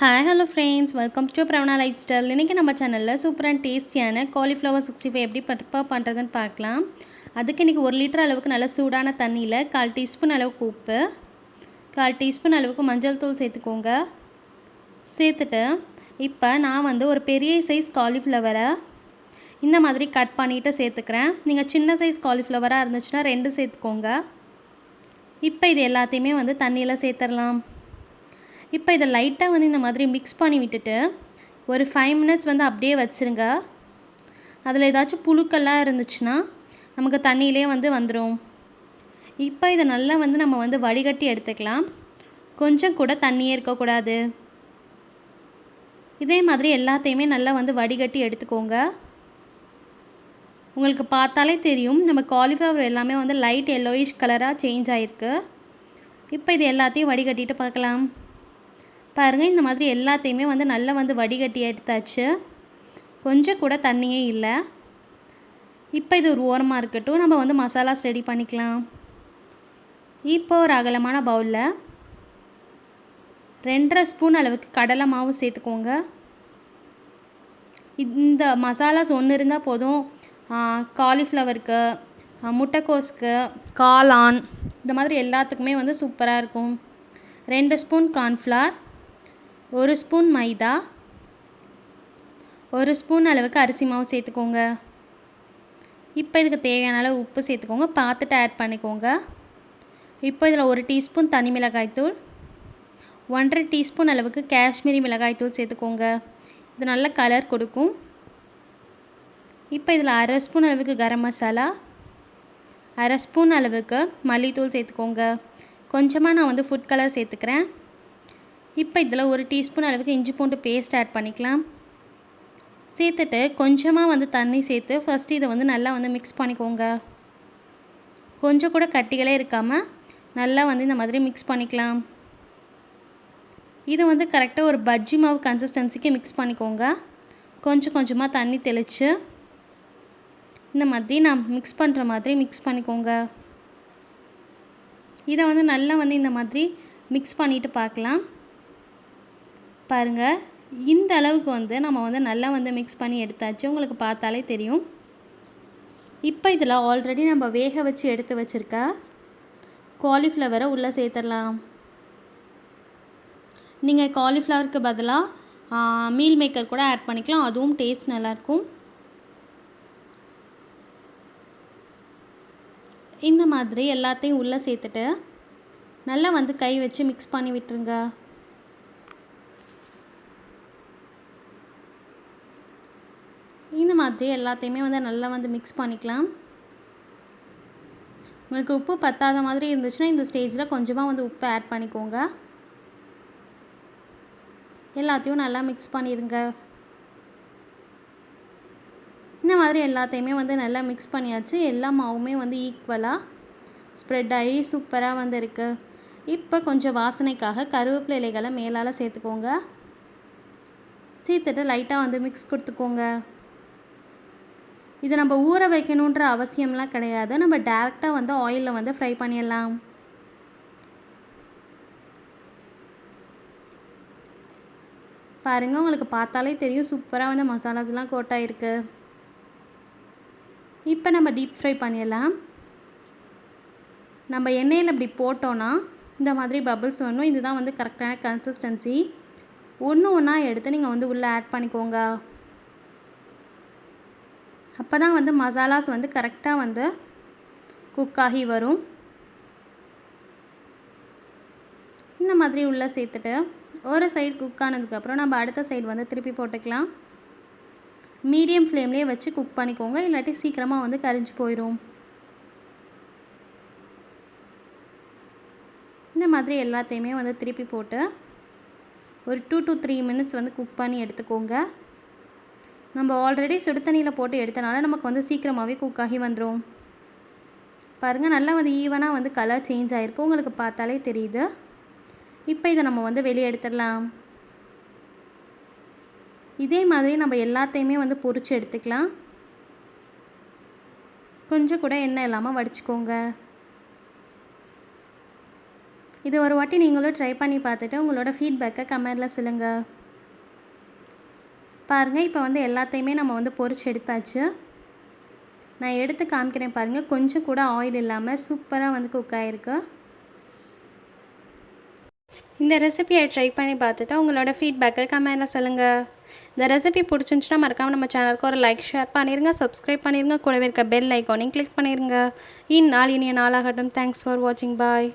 Hi hello friends welcome to Pravana lifestyle இன்றைக்கி நம்ம சேனலில் சூப்பரான டேஸ்டியான காலிஃப்ளவர் சிக்ஸ்டி ஃபைவ் எப்படி ப்ரிப்பேர் பண்ணுறதுன்னு பார்க்கலாம். அதுக்கு இன்றைக்கி ஒரு லிட்டர் அளவுக்கு நல்ல சூடான தண்ணியில் கால் டீஸ்பூன் அளவுக்கு உப்பு கால் டீஸ்பூன் அளவுக்கு மஞ்சள் தூள் சேர்த்துக்கோங்க. சேர்த்துட்டு இப்போ நான் வந்து ஒரு பெரிய சைஸ் காலிஃப்ளவரை இந்த மாதிரி கட் பண்ணிவிட்டு சேர்த்துக்கிறேன். நீங்கள் சின்ன சைஸ் காலிஃப்ளவராக இருந்துச்சுன்னா ரெண்டு சேர்த்துக்கோங்க. இப்போ இது எல்லாத்தையுமே வந்து தண்ணியில் சேர்த்துடலாம். இப்போ இதை லைட்டாக வந்து இந்த மாதிரி மிக்ஸ் பண்ணி விட்டுட்டு ஒரு ஃபைவ் மினிட்ஸ் வந்து அப்படியே வச்சுருங்க. அதில் ஏதாச்சும் புழுக்கெல்லாம் இருந்துச்சுன்னா நமக்கு தண்ணியிலே வந்து வந்துடும் இப்போ இதை நல்லா வந்து நம்ம வந்து வடிகட்டி எடுத்துக்கலாம். கொஞ்சம் கூட தண்ணியே இருக்கக்கூடாது. இதே மாதிரி எல்லாத்தையுமே நல்லா வந்து வடிகட்டி எடுத்துக்கோங்க. உங்களுக்கு பார்த்தாலே தெரியும் நம்ம காலிஃப்ளவர் எல்லாமே வந்து லைட் எல்லோயிஷ் கலராக சேஞ்ச் ஆகிருக்கு இப்போ இது எல்லாத்தையும் வடிகட்டிட்டு பார்க்கலாம். பாருங்கள் இந்த மாதிரி எல்லாத்தையுமே வந்து நல்லா வந்து வடிகட்டி எடுத்தாச்சு. கொஞ்சம் கூட தண்ணியே இல்லை. இப்போ இது ஒரு ஓரமாக இருக்கட்டும். நம்ம வந்து மசாலாஸ் ரெடி பண்ணிக்கலாம். இப்போ ஒரு அகலமான பவுலில் ரெண்டரை ஸ்பூன் அளவுக்கு கடலை மாவு சேர்த்துக்கோங்க. இந்த மசாலாஸ் ஒன்று இருந்தால் போதும். காலிஃப்ளவருக்கு முட்டைக்கோஸுக்கு காளான் இந்த மாதிரி எல்லாத்துக்குமே வந்து சூப்பராக இருக்கும். ரெண்டு ஸ்பூன் கார்ன்ஃப்ளார் ஒரு ஸ்பூன் மைதா. ஒரு ஸ்பூன் அளவுக்கு அரிசி மாவு சேர்த்துக்கோங்க. இப்போ இதுக்கு தேவையான அளவு உப்பு சேர்த்துக்கோங்க. பார்த்துட்டு ஆட் பண்ணிக்கோங்க. இப்போ இதில் ஒரு டீஸ்பூன் தனி மிளகாய்த்தூள் ஒன்றரை டீஸ்பூன் அளவுக்கு காஷ்மீரி மிளகாய்த்தூள் சேர்த்துக்கோங்க. இது நல்ல கலர் கொடுக்கும். இப்போ இதில் அரை ஸ்பூன் அளவுக்கு கரம் மசாலா. அரை ஸ்பூன் அளவுக்கு மல்லித்தூள் சேர்த்துக்கோங்க. கொஞ்சமாக நான் வந்து ஃபுட் கலர் சேர்த்துக்கிறேன். இப்போ இதில் ஒரு டீஸ்பூன் அளவுக்கு இஞ்சி பூண்டு பேஸ்ட் ஆட் பண்ணிக்கலாம். சேர்த்துட்டு கொஞ்சமாக வந்து தண்ணி சேர்த்து ஃபஸ்ட்டு இதை வந்து நல்லா வந்து மிக்ஸ் பண்ணிக்கோங்க. கொஞ்சம் கூட கட்டிகளே இருக்காமல் நல்லா வந்து இந்த மாதிரி மிக்ஸ் பண்ணிக்கலாம். இது வந்து கரெக்டாக ஒரு பஜ்ஜி மாவு கன்சிஸ்டன்சிக்கு மிக்ஸ் பண்ணிக்கோங்க. கொஞ்சம் கொஞ்சமாக தண்ணி தெளித்து இந்த மாதிரி நான் மிக்ஸ் பண்ணுற மாதிரி மிக்ஸ் பண்ணிக்கோங்க. இதை வந்து நல்லா வந்து இந்த மாதிரி மிக்ஸ் பண்ணிவிட்டு பார்க்கலாம். பாருங்கள் இந்த அளவுக்கு வந்து நம்ம வந்து நல்லா வந்து மிக்ஸ் பண்ணி எடுத்தாச்சு. உங்களுக்கு பார்த்தாலே தெரியும். இப்போ இதில் ஆல்ரெடி நம்ம வேக வச்சு எடுத்து வச்சுருக்க காலிஃப்ளவரை உள்ளே சேர்த்துடலாம். நீங்கள் காலிஃப்ளவருக்கு பதிலாக மீல் மேக்கர் கூட ஆட் பண்ணிக்கலாம். அதுவும் டேஸ்ட் நல்லாயிருக்கும். இந்த மாதிரி எல்லாத்தையும் உள்ளே சேர்த்துட்டு நல்லா வந்து கை வச்சு மிக்ஸ் பண்ணி விட்டுருங்க. இந்த எல்லாத்தையுமே வந்து நல்லா வந்து மிக்ஸ் பண்ணிக்கலாம். உங்களுக்கு உப்பு பத்தாத மாதிரி இருந்துச்சுன்னா இந்த ஸ்டேஜில் கொஞ்சமாக வந்து உப்பு ஆட் பண்ணிக்கோங்க. எல்லாத்தையும் நல்லா மிக்ஸ் பண்ணிடுங்க. இந்த மாதிரி எல்லாத்தையுமே வந்து நல்லா மிக்ஸ் பண்ணியாச்சு. எல்லா மாவுமே வந்து ஈக்குவலாக ஸ்ப்ரெட் ஆகி சூப்பராக வந்து இருக்குது இப்போ கொஞ்சம் வாசனைக்காக கருவேப்பிலை இலைகளை மேலால் சேர்த்துக்கோங்க. சேர்த்துட்டு லைட்டாக வந்து மிக்ஸ் கொடுத்துக்கோங்க. இது நம்ம ஊற வைக்கணுன்ற அவசியம்லாம் கிடையாது. நம்ம டேரெக்டாக வந்து ஆயிலில் வந்து ஃப்ரை பண்ணிடலாம். பாருங்கள் உங்களுக்கு பார்த்தாலே தெரியும். சூப்பராக வந்து மசாலாஸ்லாம் கோட்டாயிருக்கு இப்போ நம்ம டீப் ஃப்ரை பண்ணிடலாம். நம்ம எண்ணெயில் இப்படி போட்டோன்னா இந்த மாதிரி பபிள்ஸ் வரணும். இதுதான் வந்து கரெக்டான கன்சிஸ்டன்சி ஒன்று ஒன்றா எடுத்து நீங்கள் வந்து உள்ளே ஆட் பண்ணிக்கோங்க. அப்போ தான் வந்து மசாலாஸ் வந்து கரெக்டாக வந்து குக் ஆகி வரும். இந்த மாதிரி உள்ளே சேர்த்துட்டு ஒரு சைடு குக் ஆனதுக்கப்புறம் நம்ம அடுத்த சைடு வந்து திருப்பி போட்டுக்கலாம். மீடியம் ஃப்ளேம்லேயே வச்சு குக் பண்ணிக்கோங்க. இல்லாட்டி சீக்கிரமாக வந்து கரிஞ்சு போயிடும் இந்த மாதிரி எல்லாத்தையுமே வந்து திருப்பி போட்டு ஒரு டூ டு த்ரீ மினிட்ஸ் வந்து குக் பண்ணி எடுத்துக்கோங்க. நம்ம ஆல்ரெடி சுடு தண்ணியில் போட்டு எடுத்தனால நமக்கு வந்து சீக்கிரமாகவே குக் ஆகி வந்துடும் பாருங்கள் நல்லா வந்து ஈவனாக வந்து கலர் சேஞ்ச் ஆகிருக்கு உங்களுக்கு பார்த்தாலே தெரியுது. இப்போ இதை நம்ம வந்து வெளியே எடுத்துடலாம். இதே மாதிரி நம்ம எல்லாத்தையுமே வந்து பொறிச்சு எடுத்துக்கலாம். கொஞ்சம் கூட எண்ணெய் இல்லாமல் வடிச்சுக்கோங்க. இது ஒரு வாட்டி நீங்களும் ட்ரை பண்ணி பார்த்துட்டு உங்களோட ஃபீட்பேக்கை கமெண்டில் சொல்லுங்கள் பாருங்கள் இப்போ வந்து எல்லாத்தையுமே நம்ம வந்து பொறிச்சு எடுத்தாச்சு. நான் எடுத்து காமிக்கிறேன் பாருங்கள் கொஞ்சம் கூட ஆயில் இல்லாமல் சூப்பராக வந்து குக் ஆகிருக்கு இந்த ரெசிபியை ட்ரை பண்ணி பார்த்துட்டு உங்களோட ஃபீட்பேக்கை கமெண்டில் சொல்லுங்கள் இந்த ரெசிபி பிடிச்சிருந்துச்சுன்னா மறக்காமல் நம்ம சேனலுக்கு ஒரு லைக் ஷேர் பண்ணிடுங்க சப்ஸ்கிரைப் பண்ணிடுங்க கூடவே இருக்க பெல் ஐக்கானையும் கிளிக் பண்ணிடுங்க இந்நாள் இனிய நாளாகட்டும். தேங்க்ஸ் ஃபார் வாட்சிங் பாய்